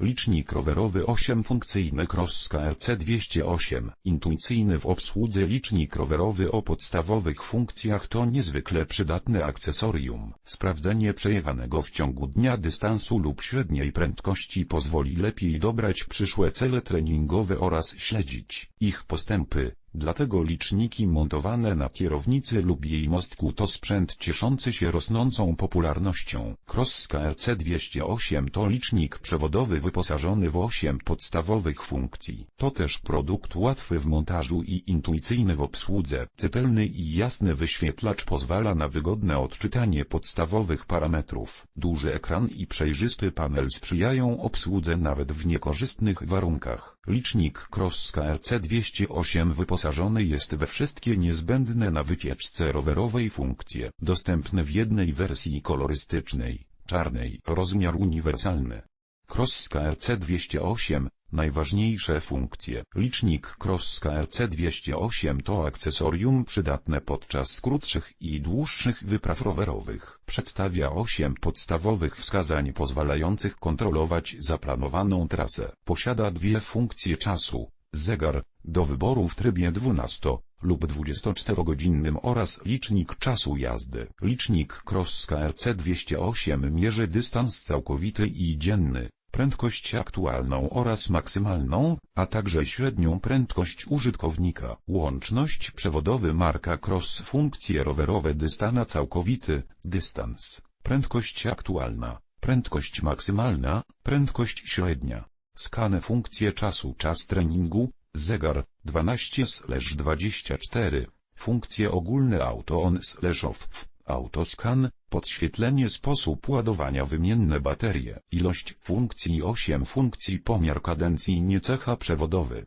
Licznik rowerowy 8 funkcyjny Crosska RC208. Intuicyjny w obsłudze licznik rowerowy o podstawowych funkcjach to niezwykle przydatne akcesorium. Sprawdzenie przejechanego w ciągu dnia dystansu lub średniej prędkości pozwoli lepiej dobrać przyszłe cele treningowe oraz śledzić ich postępy. Dlatego liczniki montowane na kierownicy lub jej mostku to sprzęt cieszący się rosnącą popularnością. Crosska RC208 to licznik przewodowy wyposażony w 8 podstawowych funkcji. To też produkt łatwy w montażu i intuicyjny w obsłudze. Czytelny i jasny wyświetlacz pozwala na wygodne odczytanie podstawowych parametrów. Duży ekran i przejrzysty panel sprzyjają obsłudze nawet w niekorzystnych warunkach. Licznik Crosska RC208 wyposażony jest we wszystkie niezbędne na wycieczce rowerowej funkcje, dostępne w jednej wersji kolorystycznej, czarnej, rozmiar uniwersalny. Crosska RC208 Najważniejsze funkcje. Licznik Crosska RC208 to akcesorium przydatne podczas krótszych i dłuższych wypraw rowerowych. Przedstawia 8 podstawowych wskazań pozwalających kontrolować zaplanowaną trasę. Posiada dwie funkcje czasu. Zegar, do wyboru w trybie 12 lub 24-godzinnym oraz licznik czasu jazdy. Licznik Crosska RC208 mierzy dystans całkowity i dzienny prędkość aktualną oraz maksymalną, a także średnią prędkość użytkownika. Łączność przewodowy marka Cross funkcje rowerowe dystana całkowity, dystans, prędkość aktualna, prędkość maksymalna, prędkość średnia. Skane funkcje czasu czas treningu, zegar, 12/24, funkcje ogólne auto on slash off, autoscan, podświetlenie sposób ładowania wymienne baterie, ilość funkcji 8 funkcji pomiar kadencji nie cecha przewodowy,